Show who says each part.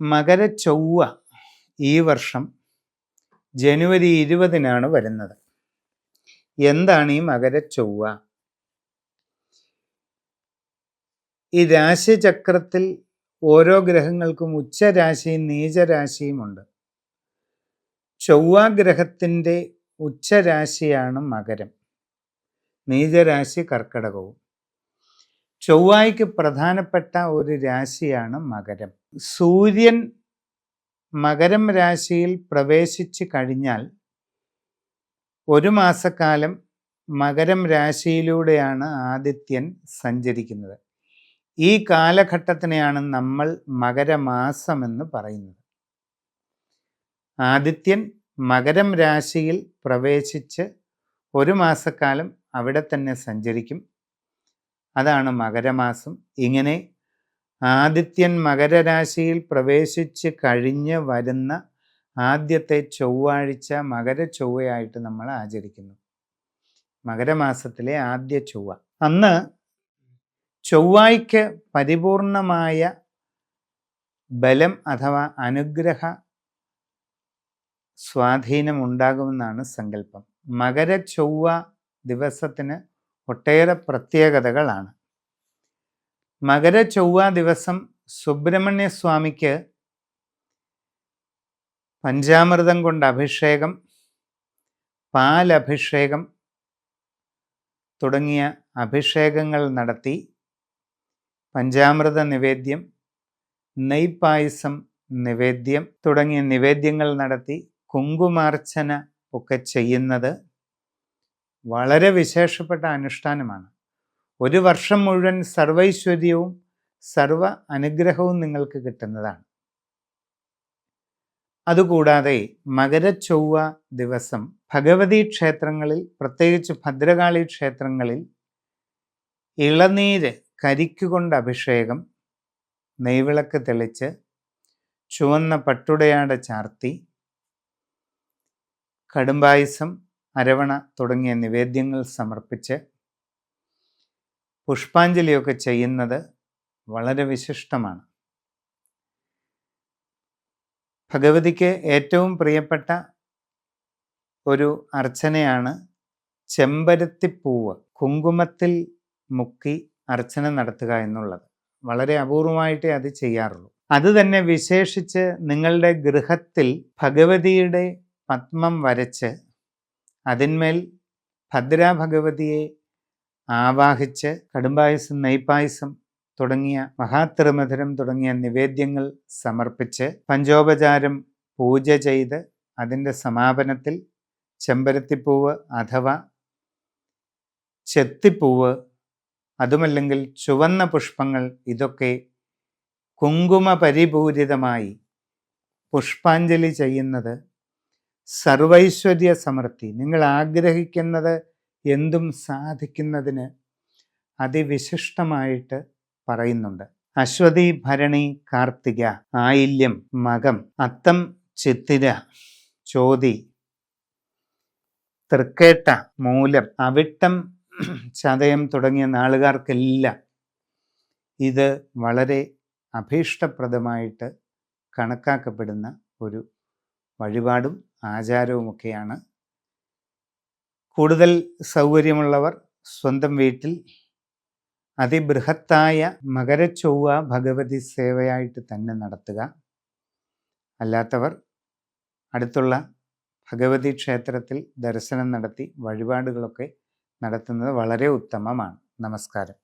Speaker 1: മകര ചൊവ്വ ഈ വർഷം ജനുവരി ഇരുപതിനാണ് വരുന്നത്. എന്താണ് ഈ മകര ചൊവ്വ ഈ രാശിചക്രത്തിൽ ഓരോ ഗ്രഹങ്ങൾക്കും ഉച്ചരാശിയും നീചരാശിയുമുണ്ട് ചൊവ്വ ഗ്രഹത്തിന്റെ ഉച്ചരാശിയാണ് മകരം. നീചരാശി കർക്കടകവും. ചൊവ്വായ്ക്ക് പ്രധാനപ്പെട്ട ഒരു രാശിയാണ് മകരം. സൂര്യൻ മകരം രാശിയിൽ പ്രവേശിച്ച് കഴിഞ്ഞാൽ ഒരു മാസക്കാലം മകരം രാശിയിലൂടെയാണ് ആദിത്യൻ സഞ്ചരിക്കുന്നത്. ഈ കാലഘട്ടത്തിനെയാണ് നമ്മൾ മകരമാസം എന്ന് പറയുന്നത്. ആദിത്യൻ മകരം രാശിയിൽ പ്രവേശിച്ച് ഒരു മാസക്കാലം അവിടെ തന്നെ സഞ്ചരിക്കും. അതാണ് മകരമാസം. ഇങ്ങനെ ആദിത്യൻ മകരരാശിയിൽ പ്രവേശിച്ച് കഴിഞ്ഞ് വരുന്ന ആദ്യത്തെ ചൊവ്വാഴ്ച മകര ചൊവ്വയായിട്ട് നമ്മൾ ആചരിക്കുന്നു. മകരമാസത്തിലെ ആദ്യ ചൊവ്വ. അന്ന് ചൊവ്വായ്ക്ക് പരിപൂർണമായ ബലം അഥവാ അനുഗ്രഹ സ്വാധീനം ഉണ്ടാകുമെന്നാണ് സങ്കല്പം. മകര ചൊവ്വ ദിവസത്തിന് ഒട്ടേറെ പ്രത്യേകതകളാണ്. മകര ചൊവ്വ ദിവസം സുബ്രഹ്മണ്യ സ്വാമിക്ക് പഞ്ചാമൃതം കൊണ്ട് അഭിഷേകം പാലഭിഷേകം തുടങ്ങിയ അഭിഷേകങ്ങൾ നടത്തി. പഞ്ചാമൃത നിവേദ്യം നെയ്പായസം നിവേദ്യം തുടങ്ങിയ നിവേദ്യങ്ങൾ നടത്തി കുങ്കുമാർച്ചന ഒക്കെ ചെയ്യുന്നത് വളരെ വിശേഷപ്പെട്ട അനുഷ്ഠാനമാണ്. ഒരു വർഷം മുഴുവൻ സർവൈശ്വര്യവും സർവ അനുഗ്രഹവും നിങ്ങൾക്ക് കിട്ടുന്നതാണ്. അതുകൂടാതെ മകരച്ചൊവ്വ ദിവസം ഭഗവതി ക്ഷേത്രങ്ങളിൽ പ്രത്യേകിച്ച് ഭദ്രകാളി ക്ഷേത്രങ്ങളിൽ ഇളനീര് കരിക്കുകൊണ്ട് അഭിഷേകം നെയ്വിളക്ക് തെളിച്ച് ചുവന്ന പട്ടുടയാട ചാർത്തി കടുംബായുസം അരവണ തുടങ്ങിയ നിവേദ്യങ്ങൾ സമർപ്പിച്ച് പുഷ്പാഞ്ജലിയൊക്കെ ചെയ്യുന്നത് വളരെ വിശിഷ്ടമാണ്. ഭഗവതിക്ക് ഏറ്റവും പ്രിയപ്പെട്ട ഒരു അർച്ചനയാണ് ചെമ്പരത്തിപ്പൂവ് കുങ്കുമത്തിൽ മുക്കി അർച്ചന നടത്തുക എന്നുള്ളത്. വളരെ അപൂർവമായിട്ടേ അത് ചെയ്യാറുള്ളൂ. അത് തന്നെ വിശേഷിച്ച് നിങ്ങളുടെ ഗൃഹത്തിൽ ഭഗവതിയുടെ പത്മം വരച്ച് അതിന്മേൽ ഭദ്രാഭഗവതിയെ ആവാഹിച്ച് കടുംപായസം നെയ്പായസം തുടങ്ങിയ മഹാത്രിമധുരം തുടങ്ങിയ നിവേദ്യങ്ങൾ സമർപ്പിച്ച് പഞ്ചോപചാരം പൂജ ചെയ്ത് അതിന്റെ സമാപനത്തിൽ ചെമ്പരത്തിപ്പൂവ് അഥവാ ചെത്തിപ്പൂവ് അതുമല്ലെങ്കിൽ ചുവന്ന പുഷ്പങ്ങൾ ഇതൊക്കെ കുങ്കുമ പരിപൂരിതമായി പുഷ്പാഞ്ജലി ചെയ്യുന്നത് സർവൈശ്വര്യ സമൃദ്ധി. നിങ്ങൾ ആഗ്രഹിക്കുന്നത് എന്തും സാധിക്കുന്നതിന് അതിവിശിഷ്ടമായിട്ട് പറയുന്നുണ്ട്. അശ്വതി ഭരണി കാർത്തിക ആയില്യം മകം അത്തം ചിത്തിര ചോതി തൃക്കേട്ട മൂലം അവിട്ടം ചതയം തുടങ്ങിയ നാളുകാർക്കെല്ലാം ഇത് വളരെ അഭീഷ്ടപ്രദമായിട്ട് കണക്കാക്കപ്പെടുന്ന ഒരു വഴിപാടും ആചാരവുമൊക്കെയാണ് കൂടുതൽ സൗകര്യമുള്ളവർ സ്വന്തം വീട്ടിൽ അതിബൃഹത്തായ മകരച്ചൊവ്വ ഭഗവതി സേവയായിട്ട് തന്നെ നടത്തുക. അല്ലാത്തവർ അടുത്തുള്ള ഭഗവതി ക്ഷേത്രത്തിൽ ദർശനം നടത്തി വഴിപാടുകളൊക്കെ നടത്തുന്നത് വളരെ ഉത്തമമാണ്. നമസ്കാരം.